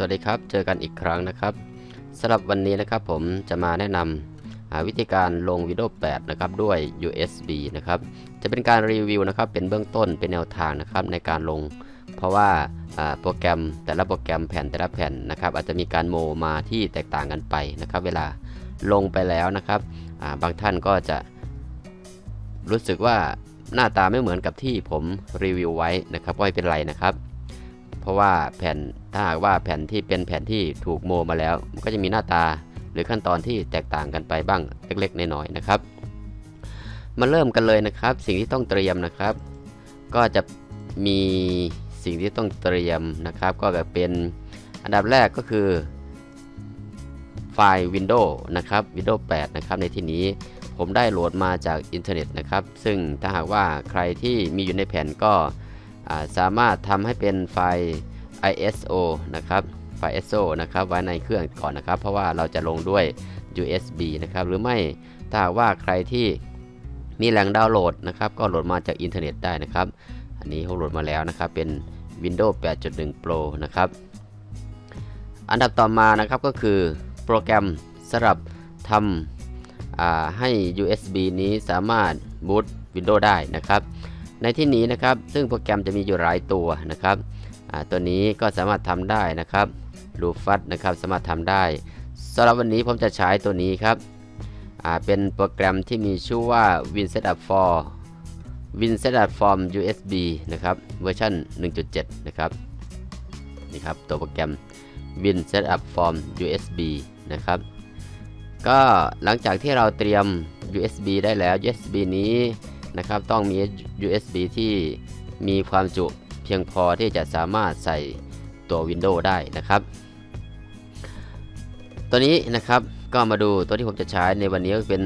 สวัสดีครับ เจอกันอีกครั้งนะครับสำหรับวันนี้นะครับผมจะมาแนะนำอ่าวิธีการลง Windows 8 นะครับด้วย USB นะครับ จะเป็นการรีวิวนะครับ เป็นเบื้องต้นเป็นแนวทางนะครับในการลง เพราะว่าโปรแกรมแต่ละโปรแกรมแผ่นแต่ละแผ่นนะครับ อาจจะมีการโมมาที่แตกต่างกันไปนะครับ เวลาลงไปแล้วนะครับาบางท่านก็จะรู้สึกว่าหน้าตาไม่เหมือนกับที่ผมรีวิวไว้นะครับก็ไม่เป็นไรนะครับ เพราะว่าแผ่นถ้าหากว่าแผ่นที่เป็นแผ่นที่ถูกโมมาแล้ว มันก็จะมีหน้าตาหรือขั้นตอนที่แตกต่างกันไปบ้างเล็กๆน้อยๆนะครับ มาเริ่มกันเลยนะครับ สิ่งที่ต้องเตรียมนะครับ ก็จะมีสิ่งที่ต้องเตรียมนะครับ ก็จะเป็นอันดับแรกก็คือไฟล์ Windows นะครับ Windows 8 นะครับ ในที่นี้ผมได้โหลดมาจากอินเทอร์เน็ตนะครับ ซึ่งถ้าหากว่าใครที่มีอยู่ในแผ่นก็ สามารถทำให้เป็นไฟล์ ISO นะครับไฟล์ ISO นะครับไว้ในเครื่องก่อนนะครับ เพราะว่าเราจะลงด้วย USB นะครับหรือไม่ถ้าว่าใครที่มีแหล่งดาวน์โหลดนะครับก็โหลดมาจากอินเทอร์เน็ตได้นะครับ อันนี้ผมโหลดมาแล้วนะครับเป็น Windows 8.1 Pro นะครับอันดับต่อมานะครับก็คือโปรแกรมสำหรับทำให้ USB นี้สามารถบูต Windows ได้นะครับ ในที่นี้นะครับ ซึ่งโปรแกรมจะมีอยู่หลายตัวนะครับตัวนี้ก็สามารถทำได้นะครับรูฟัดนะครับสามารถทำได้สำหรับวันนี้ผมจะใช้ตัวนี้ครับเป็นโปรแกรมที่มีชื่อว่า Win Setup for Win Setup Form USB นะครับเวอร์ชัน1.7 นะครับนี่ครับตัวโปรแกรม Win Setup Form USB นะครับก็หลังจากที่เราเตรียม USB ได้แล้ว USB นี้ นะครับ ต้องมี USB ที่มีความจุเพียงพอที่จะสามารถใส่ตัว Windows ได้นะครับ ตัวนี้นะครับก็มาดูตัวที่ผมจะใช้ในวันนี้ก็เป็น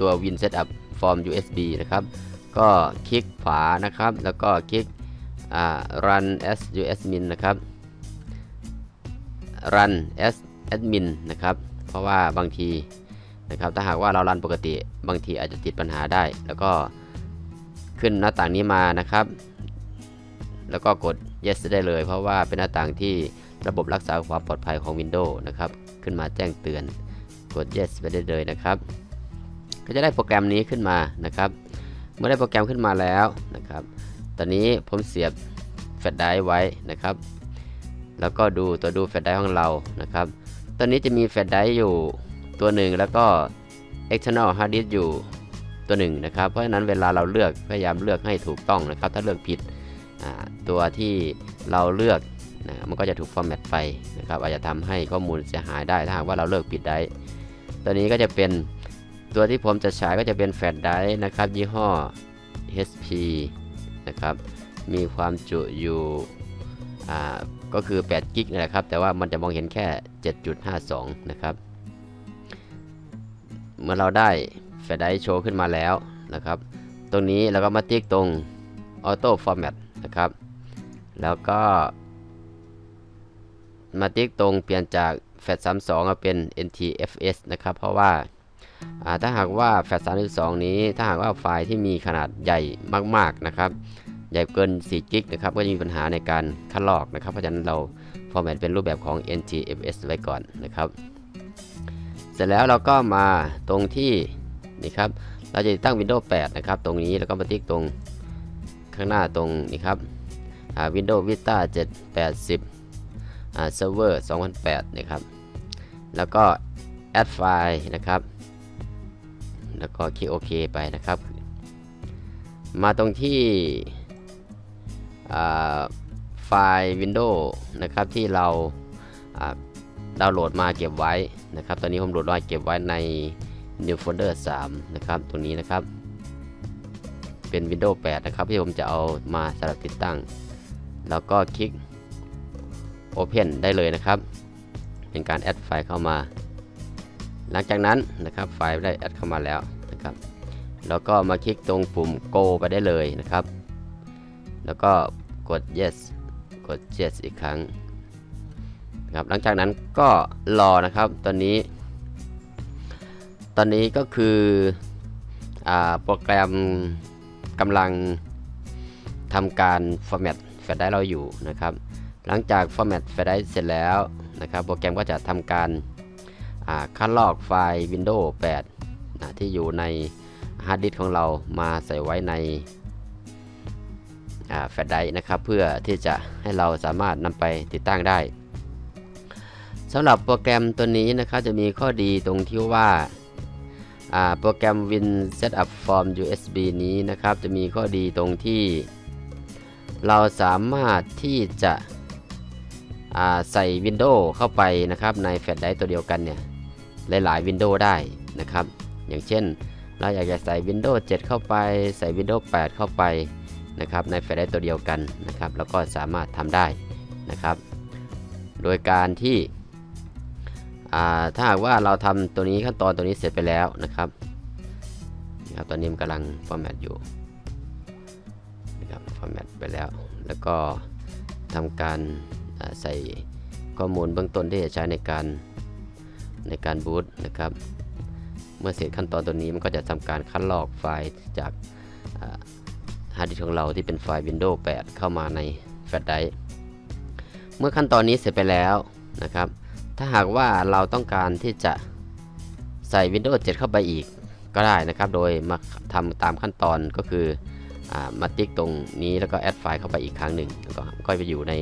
ตัว Win Setup Form USB นะครับ ก็คลิกขวานะครับ แล้วก็คลิก Run as USmin นะครับ Run as admin นะครับ เพราะว่าบางทีนะครับ ถ้าหากว่าเรารันปกติบางทีอาจจะติดปัญหาได้ แล้วก็ ขึ้นหน้าต่างนี้มานะครับ แล้วก็กด yes ได้เลย เพราะว่าเป็นหน้าต่างที่ระบบรักษาความปลอดภัยของ Windows นะครับ ขึ้นมาแจ้งเตือน กด yes ไปได้เลยนะครับ ก็จะได้โปรแกรมนี้ขึ้นมานะครับ เมื่อได้โปรแกรมขึ้นมาแล้วนะครับ ตอนนี้ผมเสียบแฟลชไดรฟ์ไว้นะครับ แล้วก็ดูตัวดูแฟลชไดรฟ์ของเรานะครับ ตอนนี้จะมีแฟลชไดรฟ์อยู่ตัวหนึ่งแล้วก็ external hard disk อยู่ ตัวหนึ่งนะครับเพราะฉะนั้นเวลาเราเลือกพยายามเลือกให้ถูกต้องนะครับ ถ้าเลือกผิดตัวที่เราเลือกนะมันก็จะถูกฟอร์แมตไปนะครับอาจจะทำให้ข้อมูลเสียหายได้ถ้าหากว่าเราเลือกผิดได้ตัวนี้ก็จะเป็นตัวที่ผมจะใช้ก็จะเป็นแฟลชไดรฟ์นะครับยี่ห้อ HP นะครับมีความจุอยู่ก็คือ8กิกนะครับ แต่ว่ามันจะมองเห็นแค่ 7.52 นะครับ เมื่อเราได้ ฟลชไดโชว์ขึ้นมาแล้วนะครับ ตรงนี้เราก็มาติ๊กตรง Auto Format นะครับ แล้วก็มาติ๊กตรงเปลี่ยนจากแฟลช32มาเป็น NTFS นะครับ เพราะว่าถ้าหากว่าแฟลช32 นี้ ถ้าหากว่าไฟล์ที่มีขนาดใหญ่มากๆนะครับ ใหญ่เกิน4กิกนะครับ ก็จะมีปัญหาในการคัดลอกนะครับ เพราะฉะนั้นเราฟอร์แมตเป็นรูปแบบของ NTFS ไว้ก่อนนะครับ เสร็จแล้วเราก็มาตรงที่ นี่ครับ เราจะตั้ง Windows 8 นะครับ ตรงนี้แล้วก็มาติ๊กตรงข้างหน้าตรงนี้ครับ Windows Vista 780อ่า Server 2008 นะครับ แล้วก็ add file นะครับ แล้วก็คลิกโอเคไปนะครับ มาตรงที่ไฟล์ Windows นะครับที่เราดาวน์โหลดมาเก็บไว้นะครับ ตอนนี้ผมโหลดไว้เก็บไว้ใน New Folder 3 นะครับตรงนี้นะครับ เป็น Windows 8 นะครับ ที่ผมจะเอามาสำหรับติดตั้ง แล้วก็คลิก Open ได้เลยนะครับ เป็นการแอดไฟล์เข้ามา หลังจากนั้นนะครับไฟล์ได้แอดเข้ามาแล้วนะครับ แล้วก็มาคลิกตรงปุ่ม Go ไปได้เลยนะครับ แล้วก็กด yes กด yes อีกครั้งครับหลังจากนั้นก็รอนะครับ ตอนนี้ ตอนนี้ก็คืออโปรแกรมกำลังทำการ format แฟลชได้เราอยู่นะครับ หลังจาก format ไฟล์ไดร์เสร็จแล้วนะครับ โปรแกรมก็จะทำการคัดลอกไฟล์ Windows 8นะที่อยู่ในฮาร์ดดิสก์ของเรามาใส่ไว้ในแฟลชไดร์นะครับ เพื่อที่จะให้เราสามารถนำไปติดตั้งได้สำหรับโปรแกรมตัวนี้นะครับจะมีข้อดีตรงที่ว่า โปรแกรม Win Setup From USB นี้นะครับ จะมีข้อดีตรงที่ เราสามารถที่จะใส่ Windows เข้าไปนะครับ ในแฟลชไดร์ตัวเดียวกันเนี่ยหลายๆ Windows ได้นะครับ อย่างเช่น เราอยากจะใส่ Windows 7 เข้าไป ใส่ Windows 8 เข้าไปนะครับ ในแฟลชไดร์ตัวเดียวกันนะครับ แล้วก็สามารถทำได้นะครับ โดยการที่ ถ้าหากว่าเราทำตัวนี้ขั้นตอนตัวนี้เสร็จไปแล้วนะครับนะครับตอนนี้มันกำลัง format อยู่นะครับ format ไปแล้ว แล้วก็ทำการใส่ข้อมูลเบื้องต้นที่จะใช้ในการในการบูตนะครับ เมื่อเสร็จขั้นตอนตัวนี้มันก็จะทำการคัดลอกไฟล์จากฮาร์ดดิสก์ของเราที่เป็นไฟล์ Windows 8 เข้ามาในแฟลชไดรฟ์เมื่อขั้นตอนนี้เสร็จไปแล้วนะครับ ถ้าหากว่าเราต้องการที่จะใส่ Windows 7 เข้าไปอีกก็ได้นะครับ โดยมาทำตามขั้นตอนก็คืออมาติ๊กตรงนี้แล้วก็แอดไฟล์เข้าไปอีกครั้งหนึ่งแล้วก็ไปอยู่ใน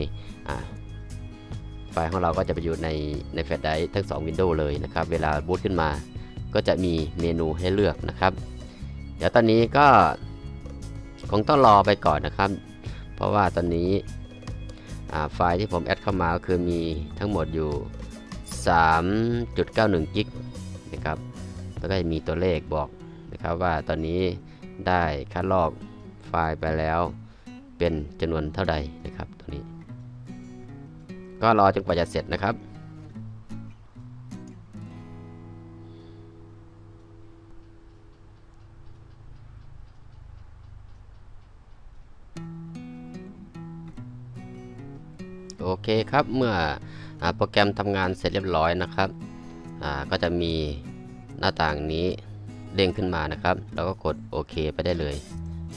ไฟล์ของเราก็จะไปอยู่ในในแฟลชไดร์ทั้ง2 Windows เลยนะครับ เวลาบูตขึ้นมาก็จะมีเมนูให้เลือกนะครับ เดี๋ยวตอนนี้ก็คงต้องรอไปก่อนนะครับ เพราะว่าตอนนี้ไฟล์ที่ผมแอดเข้ามาก็คือมีทั้งหมดอยู่ 3.91กิกนะครับแล้วก็จะมีตัวเลขบอกนะครับว่าตอนนี้ได้คัดลอกไฟล์ไปแล้วเป็นจำนวนเท่าใดนะครับตัวนี้ ก็รอจนกว่าจะเสร็จนะครับโอเคครับเมื่ออ โปรแกรมทำงานเสร็จเรียบร้อยนะครับก็จะมีหน้าต่างนี้เด้งขึ้นมานะครับแล้วก็กดโอเคไปได้เลย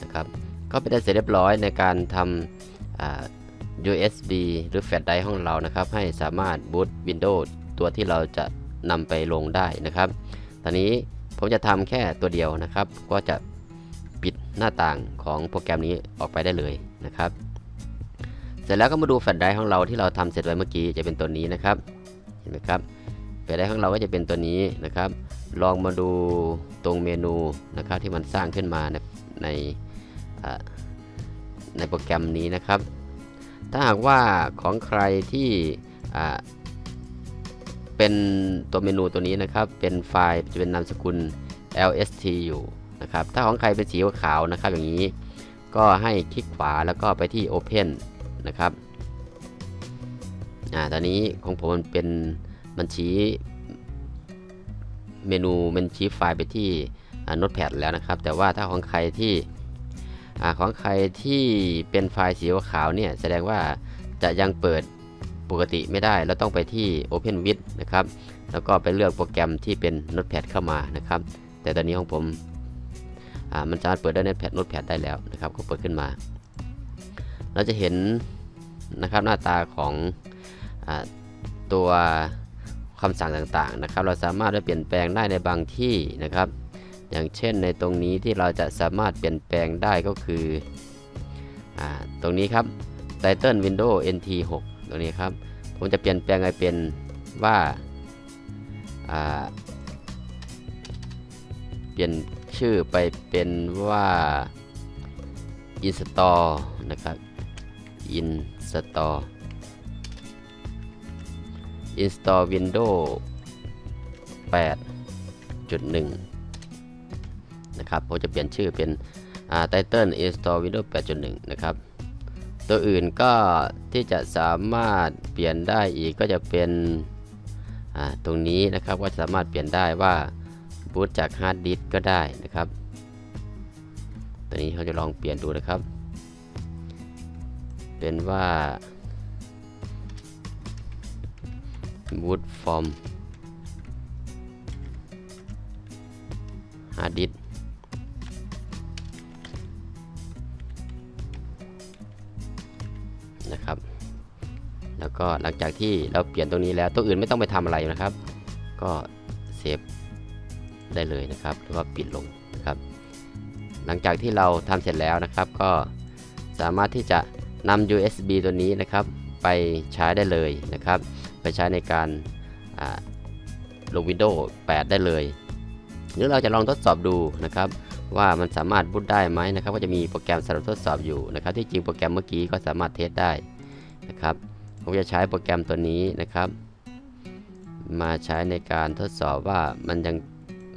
นะครับก็เป็นได้เสร็จเรียบร้อยในการทำ USB หรือแฟลชไดรฟ์ของเรานะครับ ให้สามารถบูต Windows ตัวที่เราจะนำไปลงได้นะครับ ตอนนี้ผมจะทำแค่ตัวเดียวนะครับ ก็จะปิดหน้าต่างของโปรแกรมนี้ออกไปได้เลยนะครับ สร็จแล้วก็มาดูแฟลชไดร์ของเราที่เราทำเสร็จไว้เมื่อกี้จะเป็นตัวนี้นะครับ เห็นไหมครับแฟลชไดร์ของเราก็จะเป็นตัวนี้นะครับ ลองมาดูตรงเมนูนะครับที่มันสร้างขึ้นมาในในในโปรแกรมนี้นะครับ ถ้าหากว่าของใครที่เป็นตัวเมนูตัวนี้นะครับ เป็นไฟล์จะเป็นนามสกุล lst อยู่นะครับ ถ้าของใครเป็นสีขาวนะครับอย่างนี้ ก็ให้คลิกขวาแล้วก็ไปที่ Open นะครับอ่าตอนนี้ของผมมันเป็นมันชี้เมนูมันชี้ไฟล์ไปที่โน้ตแพดแล้วนะครับ แต่ว่าถ้าของใครที่อของใครที่เป็นไฟล์สีขาวเนี่ยแสดงว่าจะยังเปิดปกติไม่ได้ เราต้องไปที่ Open with นะครับ แล้วก็ไปเลือกโปรแกรมที่เป็นโน้ตแพดเข้ามานะครับ แต่ตอนนี้ของผมมันสามารถเปิดได้ในแพดโน้ตแพดได้แล้วนะครับ ก็เปิดขึ้นมา เราจะเห็นนะครับหน้าตาของอตัวคำสั่งต่างๆนะครับ เราสามารถได้เปลี่ยนแปลงได้ในบางที่นะครับ อย่างเช่นในตรงนี้ที่เราจะสามารถเปลี่ยนแปลงได้ก็คืออตรงนี้ครับ Title Windows NT 6ตรงนี้ครับ ผมจะเปลี่ยนแปลงให้เป็นว่าเปลี่ยนชื่อไปเป็นว่า install นะครับ install install Windows 8.1 นะครับผมจะเปลี่ยนชื่อเป็น title install Windows 8.1 นะครับ ตัวอื่นก็ที่จะสามารถเปลี่ยนได้อีกก็จะเป็นตรงนี้นะครับว่าสามารถเปลี่ยนได้ว่าบูตจากฮาร์ดดิสก็ได้นะครับ ตัวนี้เขาจะลองเปลี่ยนดูนะครับ เป็นว่า wood from hard disk นะครับ แล้วก็หลังจากที่เราเปลี่ยนตรงนี้แล้วตัวอื่นไม่ต้องไปทำอะไรนะครับ ก็เซฟได้เลยนะครับแล้วก็ปิดลงนะครับ หลังจากที่เราทำเสร็จแล้วนะครับ ก็สามารถที่จะ นำ USB ตัวนี้นะครับไปใช้ได้เลยนะครับ ไปใช้ในการลง Windows 8 ได้เลย หรือเราจะลองทดสอบดูนะครับ ว่ามันสามารถบูตได้ไหมนะครับ ก็จะมีโปรแกรมสำหรับทดสอบอยู่นะครับ ที่จริงโปรแกรมเมื่อกี้ก็สามารถเทสได้นะครับผมจะใช้โปรแกรมตัวนี้นะครับ มาใช้ในการทดสอบว่ามันยัง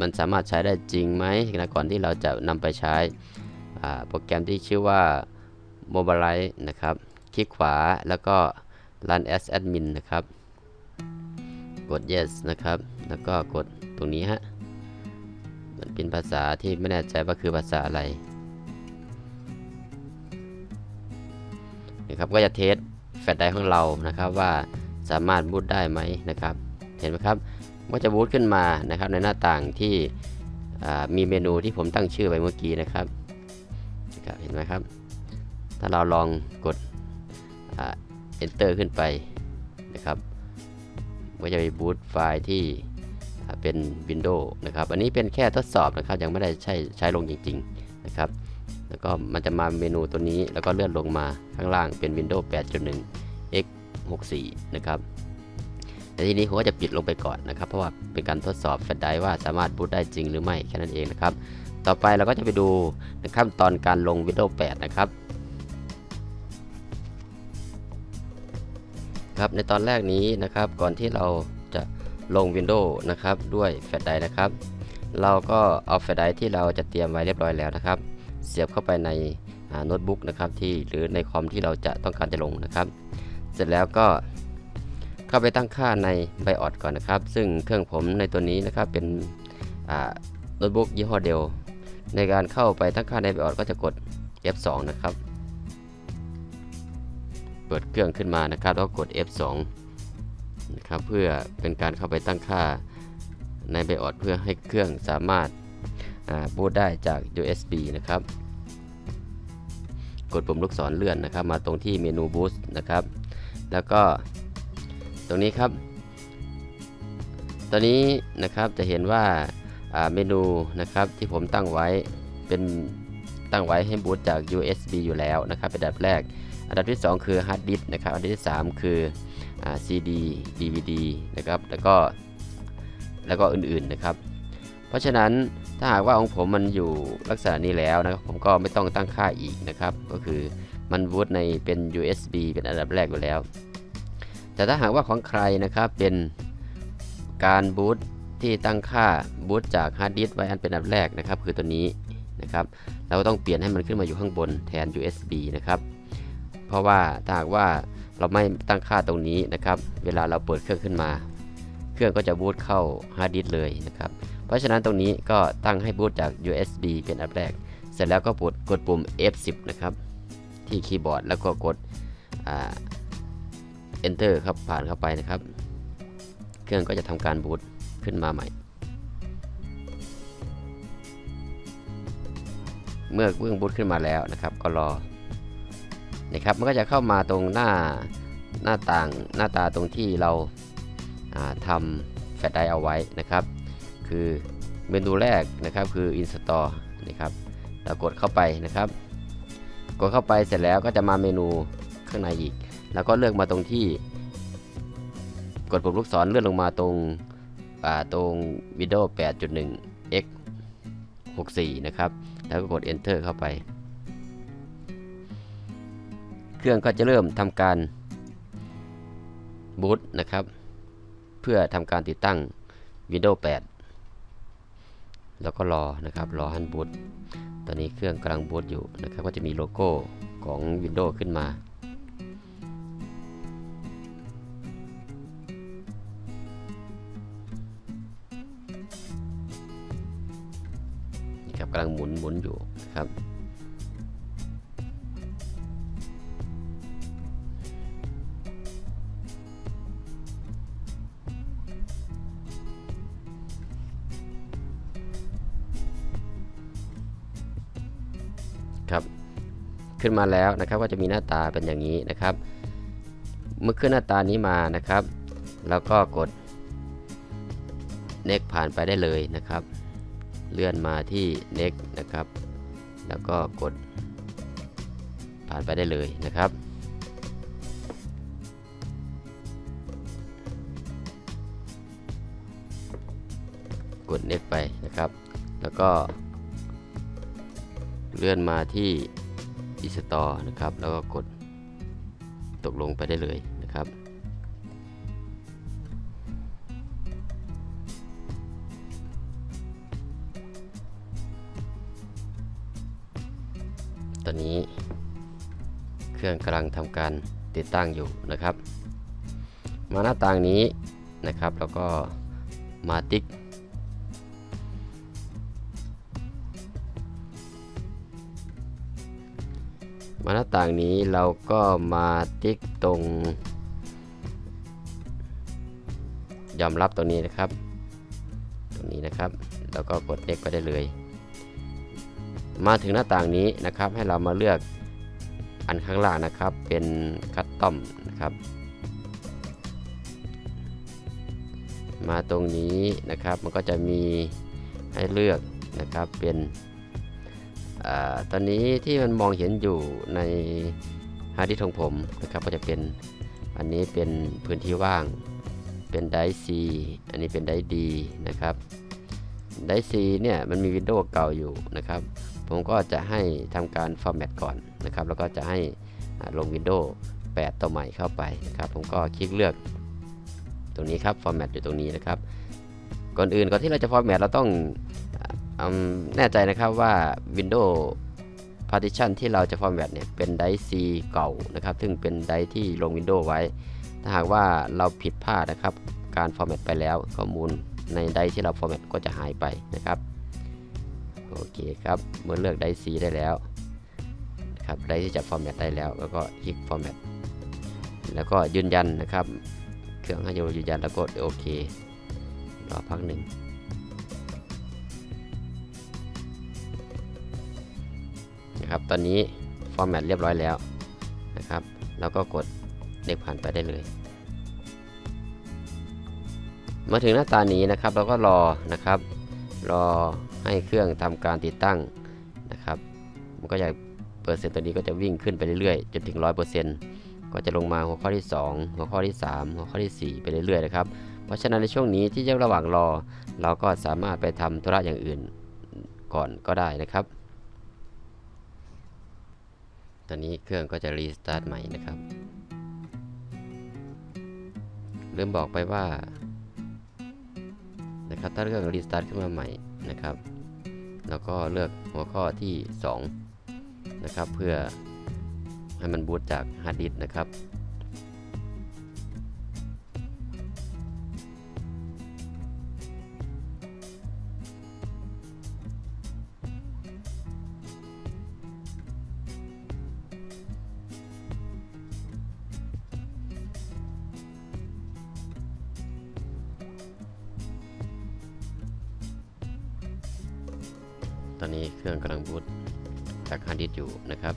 มันสามารถใช้ได้จริงไหมนะก่อนที่เราจะนำไปใช้โปรแกรมที่ชื่อว่า Mobilite นะครับ คลิกขวาแล้วก็ Run as admin นะครับ กด yes นะครับ แล้วก็กดตรงนี้ฮะ มันเป็นภาษาที่ไม่แน่ใจว่าคือภาษาอะไรนะครับ ก็จะเทสแฟลชไดร์ของเรานะครับว่าสามารถบูตได้ไหมนะครับ เห็นไหมครับก็จะบูตขึ้นมานะครับในหน้าต่างที่มีเมนูที่ผมตั้งชื่อไว้เมื่อกี้นะครับเห็นไหมครับ ถ้าเราลองกด enter ขึ้นไปนะครับก็จะไปบูตไฟล์ที่เป็น Windows นะครับ อันนี้เป็นแค่ทดสอบนะครับ ยังไม่ได้ใช้ใช้ลงจริง ๆนะครับ แล้วก็มันจะมาเมนูตัวนี้ แล้วก็เลื่อนลงมาข้างล่างเป็น Windows 8.1 x 64นะครับแต่ทีนี้ผมก็จะปิดลงไปก่อนนะครับ เพราะว่าเป็นการทดสอบแฟลชไดร์ว่าสามารถบูตได้จริงหรือไม่แค่นั้นเองนะครับ ต่อไปเราก็จะไปดูนะครับตอนการลง Windows 8 นะครับ ครับในตอนแรกนี้นะครับก่อนที่เราจะลง Windows นะครับด้วยแฟลชไดร์นะครับ เราก็เอาแฟลชไดร์ที่เราจะเตรียมไว้เรียบร้อยแล้วนะครับ เสียบเข้าไปในโน้ตบุ๊กนะครับที่หรือในคอมที่เราจะต้องการจะลงนะครับ เสร็จแล้วก็เข้าไปตั้งค่าใน BIOS ก่อนนะครับ ซึ่งเครื่องผมในตัวนี้นะครับเป็นโน้ตบุ๊กยี่ห้อเดลในการเข้าไปตั้งค่าใน BIOS ก็จะกด F2 นะครับ ปิดเครื่องขึ้นมานะครับ แล้วกด F2 นะครับเพื่อเป็นการเข้าไปตั้งค่าใน BIOS เพื่อให้เครื่องสามารถบูตได้จาก USB นะครับ กดปุ่มลูกศรเลื่อนนะครับ มาตรงที่เมนู Boost นะครับ แล้วก็ตรงนี้ครับ ตอนนี้นะครับจะเห็นว่าเมนูนะครับที่ผมตั้งไว้เป็นตั้งไว้ให้บูตจาก USB อยู่แล้วนะครับเป็นอันดับแรก อันดับที่ 2 คือฮาร์ดดิสก์นะครับ อันดับที่ 3 คือ CD DVD นะครับ แล้วก็แล้วก็อื่นๆนะครับ เพราะฉะนั้นถ้าหากว่าของผมมันอยู่ลักษณะนี้แล้วนะครับผมก็ไม่ต้องตั้งค่าอีกนะครับ ก็คือมันบูตในเป็น USB เป็นอันดับแรกอยู่แล้ว แต่ถ้าหากว่าของใครนะครับเป็นการบูตที่ตั้งค่าบูตจากฮาร์ดดิสก์ไว้อันเป็นอันดับแรกนะครับ คือตัวนี้นะครับ เราก็ต้องเปลี่ยนให้มันขึ้นมาอยู่ข้างบนแทน USB นะครับ เพราะว่าถ้าหากว่าเราไม่ตั้งค่าตรงนี้นะครับ เวลาเราเปิดเครื่องขึ้นมา เครื่องก็จะบูตเข้าฮาร์ดดิสเลยนะครับ เพราะฉะนั้นตรงนี้ก็ตั้งให้บูตจาก USB เป็นอันแรก เสร็จแล้วก็กดกดปุ่ม F10 นะครับ ที่คีย์บอร์ดแล้วก็กด Enter ครับผ่านเข้าไปนะครับ เครื่องก็จะทำการบูตขึ้นมาใหม่ เมื่อเครื่องบูตขึ้นมาแล้วนะครับ ก็รอ นะครับมันก็จะเข้ามาตรงหน้าหน้าต่างหน้าตาตรงที่เราทำแฟลชไดร์เอาไว้นะครับ คือเมนูแรกนะครับคือ install นะครับเรากดเข้าไปนะครับ กดเข้าไปเสร็จแล้วก็จะมาเมนูข้างในอีก แล้วก็เลือกมาตรงที่ กดปุ่มลูกศรเลื่อนลงมาตรงตรง Windows 8.1 x 64 นะครับ แล้วก็กด enter เข้าไป เครื่องก็จะเริ่มทำการบูตนะครับ เพื่อทำการติดตั้ง Windows 8 แล้วก็รอนะครับรอฮันบูตตอนนี้เครื่องกำลังบูตอยู่นะครับ ก็จะมีโลโก้ของ Windows ขึ้นมาครับกำลังหมุนหมุนอยู่นะครับ ขึ้นมาแล้วนะครับ ก็จะมีหน้าตาเป็นอย่างนี้นะครับ เมื่อขึ้นหน้าตานี้มานะครับ แล้วก็กด next ผ่านไปได้เลยนะครับ เลื่อนมาที่ next นะครับ แล้วก็กดผ่านไปได้เลยนะครับกด next ไปนะครับ แล้วก็เลื่อนมาที่ install นะครับ แล้วก็กดตกลงไปได้เลยนะครับ ตอนนี้เครื่องกำลังทำการติดตั้งอยู่นะครับ มาหน้าต่างนี้นะครับ แล้วก็มาติ๊ก มาหน้าต่างนี้เราก็มาติ๊กตรง ยอมรับตรงนี้นะครับ ตรงนี้นะครับ แล้วก็กด next ไปได้เลย มาถึงหน้าต่างนี้นะครับ ให้เรามาเลือกอันข้างล่างนะครับ เป็นคัตตอมนะครับ มาตรงนี้นะครับ มันก็จะมีให้เลือกนะครับ เป็น อตอนนี้ที่มันมองเห็นอยู่ในฮาร์ดดิสก์ของผมนะครับก็จะเป็นอันนี้เป็นพื้นที่ว่าง เป็นไดซีอันนี้เป็นไดดีนะครับไดซีเนี่ยมันมีวินโดว์เก่าอยู่นะครับ ผมก็จะให้ทำการฟอร์แมตก่อนนะครับ แล้วก็จะให้ลงวินโดว์8ตัวใหม่เข้าไปนะครับ ผมก็คลิกเลือกตรงนี้ครับฟอร์แมตอยู่ตรงนี้นะครับ ก่อนอื่นก่อนที่เราจะฟอร์แมตเราต้อง แน่ใจนะครับว่า Windows Partition ที่เราจะฟอร์แมตเนี่ยเป็นไดร์ C เก่านะครับ ซึ่งเป็นไดร์ที่ลง Windows ไว้ ถ้าหากว่าเราผิดพลาดนะครับ การฟอร์แมตไปแล้วข้อมูลในไดร์ที่เราฟอร์แมตก็จะหายไปนะครับ โอเคครับ เมื่อเลือกไดร์ C ได้แล้วครับไดร์ที่จะฟอร์แมตได้แล้ว แล้วก็คลิกฟอร์แมตแล้วก็ยืนยันนะครับ เครื่องให้เรายืนยันแล้วกดโอเครอพักหนึ่ง นะครับ ตอนนี้ฟอร์แมตเรียบร้อยแล้วนะครับแล้วก็กดเด็กผ่านไปได้เลย มาถึงหน้าตานี้นะครับเราก็รอนะครับ รอให้เครื่องทำการติดตั้งนะครับ มันก็จะเปอร์เซ็นต์ตัวนี้ก็จะวิ่งขึ้นไปเรื่อยๆจนถึง 100%ก็จะลงมาหัวข้อที่ 2 หัวข้อที่ 3 หัวข้อที่ 4 ไปเรื่อยๆนะครับเพราะฉะนั้นในช่วงนี้ที่ระหว่างรอ เราก็สามารถไปทำธุระอย่างอื่นก่อนก็ได้นะครับ อนนี้เครื่องก็จะรีสตาร์ทใหม่นะครับลืมบอกไปว่านะครับถ้าเครื่องรีสตาร์ทขึ้นมาใหม่นะครับ แล้วก็เลือกหัวข้อที่ 2 นะครับ เพื่อให้มันบูตจากฮาร์ดดิสก์นะครับ ตอนนี้เครื่องกำลังบูตจากฮาร์ดดิสก์อยู่นะครับ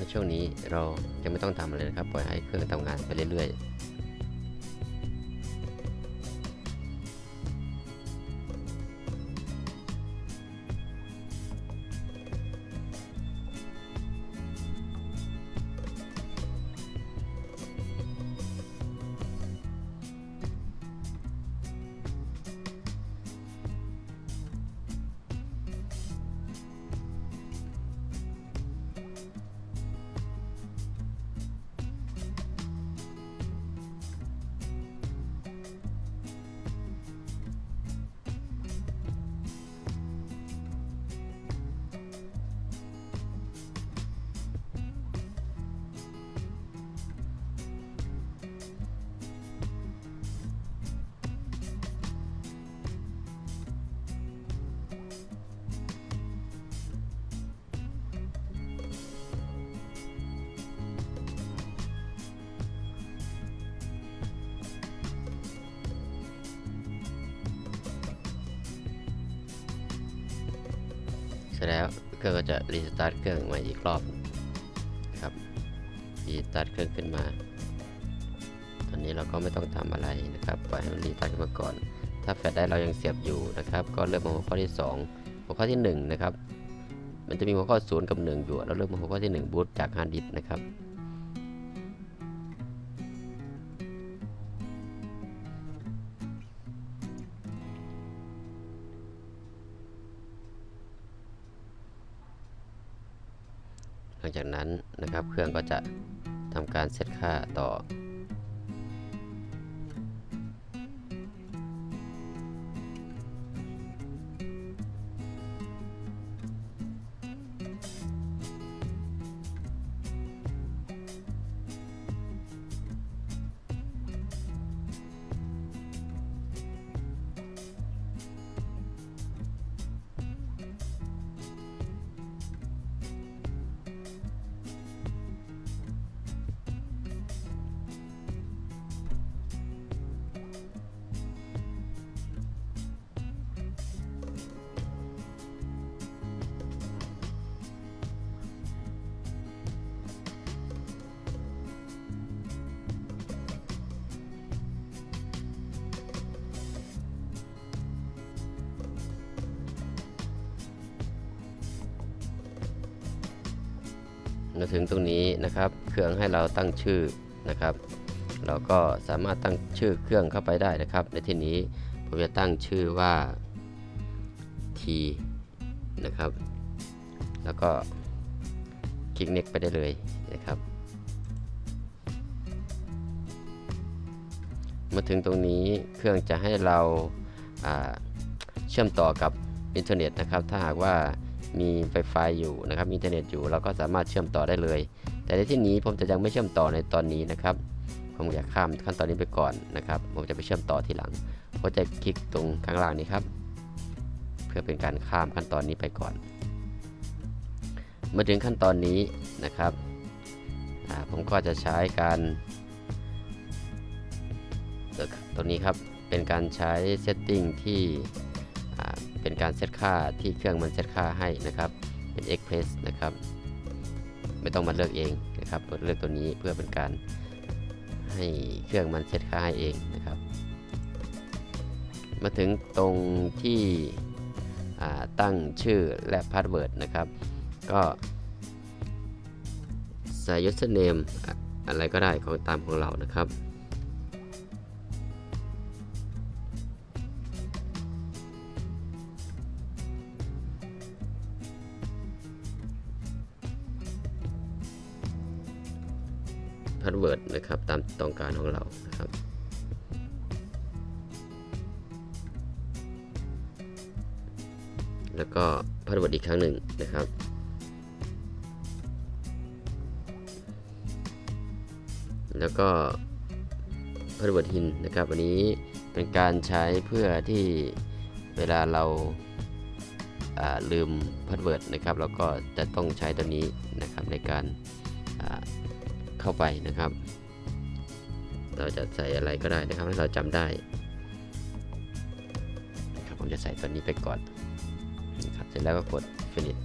ในช่วงนี้เราจะไม่ต้องทำอะไรนะครับ ปล่อยให้เครื่องทำงานไปเรื่อย จแล้วเครื่องก็จะรีสตาร์ทเครื่องใหม่อีกรอบครับรีสตาร์ทเครื่องขึ้นมา ตอนนี้เราก็ไม่ต้องทำอะไรนะครับปล่อยให้มันรีสตาร์ทขึ้นมาก่อน ถ้าแฟลชได้เรายังเสียบอยู่นะครับ ก็เริ่มมาหัวข้อที่ 2 หัวข้อที่ 1 นะครับ มันจะมีหัวข้อ 0 กับ 1 อยู่ เราเริ่มมาหัวข้อที่ 1บูตจากฮาร์ดดิสก์นะครับ เครื่องก็จะทำการเซตค่าต่อ มาถึงตรงนี้นะครับ เครื่องให้เราตั้งชื่อนะครับ เราก็สามารถตั้งชื่อเครื่องเข้าไปได้นะครับ ในที่นี้ผมจะตั้งชื่อว่า T นะครับ แล้วก็คลิก next ไปได้เลยนะครับ มาถึงตรงนี้เครื่องจะให้เราาเชื่อมต่อกับอินเทอร์เน็ตนะครับ ถ้าหากว่า มีไฟฟ้าอยู่นะครับมีอินเทอร์เน็ตอยู่เราก็สามารถเชื่อมต่อได้เลย แต่ในที่นี้ผมจะยังไม่เชื่อมต่อในตอนนี้นะครับ ผมอยากข้ามขั้นตอนนี้ไปก่อนนะครับ ผมจะไปเชื่อมต่อทีหลังก็จะคลิกตรงข้างล่างนี้ครับ เพื่อเป็นการข้ามขั้นตอนนี้ไปก่อน มาถึงขั้นตอนนี้นะครับผมก็จะใช้การตัวนี้ครับเป็นการใช้เซตติ้งที่ เป็นการเซตค่าที่เครื่องมันเซตค่าให้นะครับเป็น Express นะครับไม่ต้องมาเลือกเองนะครับเลือกตัวนี้เพื่อเป็นการให้เครื่องมันเซตค่าให้เองนะครับ มาถึงตรงที่ตั้งชื่อและพาสเวิร์ดนะครับ ก็ใส่ username ออะไรก็ได้ของตามของเรานะครับ สเวิร์ดนะครับตามต้องการของเรานะครับแล้วก็พาสเวิร์ดอีกครั้งหนึ่งนะครับ แล้วก็พาสเวิร์ดหินนะครับอันนี้เป็นการใช้เพื่อที่เวลาเราาลืมพาสเวิร์ดนะครับเราก็จะต้องใช้ตัวนี้นะครับในการ เข้าไปนะครับ เราจะใส่อะไรก็ได้นะครับให้เราจำได้นะครับผมจะใส่ตัวนี้ไปก่อนนะครับเสร็จแล้วก็กด finish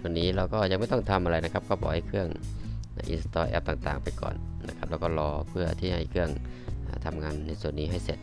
ช่วงนี้เราก็ยังไม่ต้องทำอะไรนะครับ ก็ปล่อยให้เครื่อง install แอปต่างๆ ไปก่อนนะครับ แล้วก็รอเพื่อที่ให้เครื่องทำทำงานในส่วนนี้ให้เสร็จ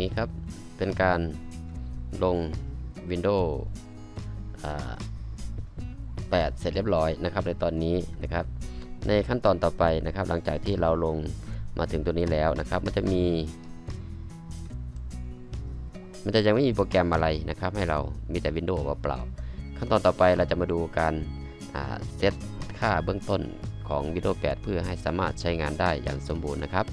นี้ครับ เป็นการลง Windows 8 เสร็จเรียบร้อยนะครับ ในตอนนี้นะครับ ในขั้นตอนต่อไปนะครับ หลังจากที่เราลงมาถึงตัวนี้แล้วนะครับ มันจะมี มันจะยังไม่มีโปรแกรมอะไรนะครับ ให้เรามีแต่ Windows เปล่าๆขั้นตอนต่อไปเราจะมาดูการเซตค่าเบื้องต้นของ Windows 8 เพื่อให้สามารถใช้งานได้อย่างสมบูรณ์นะครับ